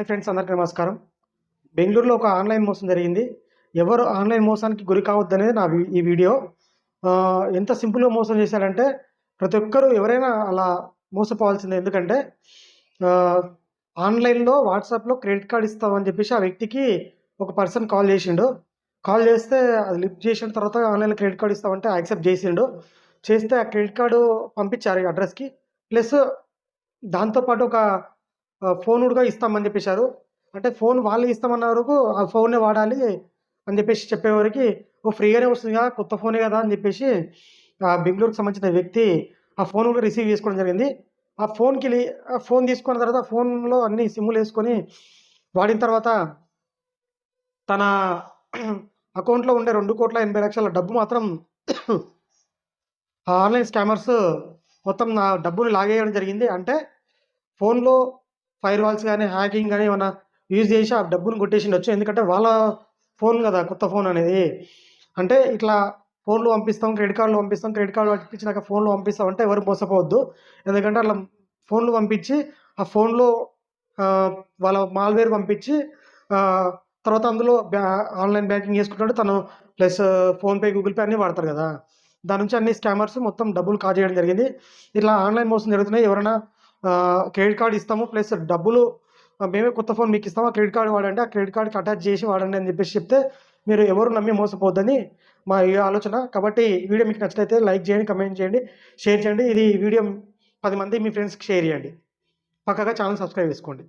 Hi friends అందరికీ నమస్కారం. బెంగళూరులో ఒక ఆన్లైన్ మోసం జరిగింది. ఎవరు ఆన్లైన్ మోసానికి గురి కావద్దనేది నా ఈ వీడియో. ఎంత సింపుల్గా మోసం చేశారంటే ప్రతి ఒక్కరూ ఎవరైనా అలా మోసపోవాల్సిందే. ఎందుకంటే ఆన్లైన్లో వాట్సాప్లో క్రెడిట్ కార్డ్ ఇస్తామని చెప్పేసి ఆ వ్యక్తికి ఒక పర్సన్ కాల్ చేసిండు. కాల్ చేస్తే అది లిఫ్ట్ చేసిన తర్వాత ఆన్లైన్లో క్రెడిట్ కార్డ్ ఇస్తామంటే యాక్సెప్ట్ చేసిండు. చేస్తే ఆ క్రెడిట్ కార్డు పంపించారు ఈ అడ్రస్కి. ప్లస్ దాంతోపాటు ఒక ఫోనుడుగా ఫోన్ కూడా ఇస్తామని చెప్పేశారు. అంటే ఫోన్ వాళ్ళు ఇస్తామన్న వరకు ఆ ఫోన్నే వాడాలి అని చెప్పేసి చెప్పేవారికి ఓ ఫ్రీగానే వస్తుంది కదా కొత్త ఫోనే కదా అని చెప్పేసి ఆ బెంగళూరుకి సంబంధించిన వ్యక్తి ఆ ఫోన్ కూడా రిసీవ్ చేసుకోవడం జరిగింది. ఆ ఫోన్కి ఆ ఫోన్ తీసుకున్న తర్వాత ఫోన్లో అన్ని సిమ్ములు వేసుకొని వాడిన తర్వాత తన అకౌంట్లో ఉండే రెండు కోట్ల ఎనభై లక్షల డబ్బు మాత్రం ఆ ఆన్లైన్ స్కామర్స్ మొత్తం నా డబ్బుని లాగేయడం జరిగింది. అంటే ఫోన్లో ఫైర్ వాల్స్ కానీ హ్యాకింగ్ కానీ ఏమైనా యూజ్ చేసి ఆ డబ్బును కొట్టేసిండొచ్చు. ఎందుకంటే వాళ్ళ ఫోన్ కదా కొత్త ఫోన్ అనేది. అంటే ఇట్లా ఫోన్లు పంపిస్తాం క్రెడిట్ కార్డులు పంపిస్తాం క్రెడిట్ కార్డు పంపించినాక ఫోన్లు పంపిస్తాం అంటే ఎవరు మోసపోవద్దు. ఎందుకంటే అట్లా ఫోన్లు పంపించి ఆ ఫోన్లో వాళ్ళ మాల్వేర్ పంపించి తర్వాత అందులో బ్యా ఆన్లైన్ బ్యాంకింగ్ చేసుకుంటుంటే తను ప్లస్ ఫోన్పే గూగుల్ పే అన్నీ వాడతారు కదా. దాని నుంచి అన్ని స్కామర్స్ మొత్తం డబ్బులు కాజేయడం జరిగింది. ఇట్లా ఆన్లైన్ మోసం జరుగుతున్నాయి. ఎవరైనా క్రెడిట్ కార్డ్ ఇస్తాము. ప్లస్ డబ్బులు మేమే కొత్త ఫోన్ మీకు ఇస్తాము? ఆ క్రెడిట్ కార్డు వాడండి. ఆ క్రెడిట్ కార్డ్కి అటాచ్ చేసి వాడండి అని చెప్పేసి చెప్తే మీరు ఎవరు నమ్మి మోసపోద్దని మా ఈ ఆలోచన. కాబట్టి వీడియో మీకు నచ్చినైతే లైక్ చేయండి కమెంట్ చేయండి షేర్ చేయండి. ఇది వీడియో పది మంది మీ ఫ్రెండ్స్కి షేర్ చేయండి. పక్కగా ఛానల్ సబ్స్క్రైబ్ చేసుకోండి.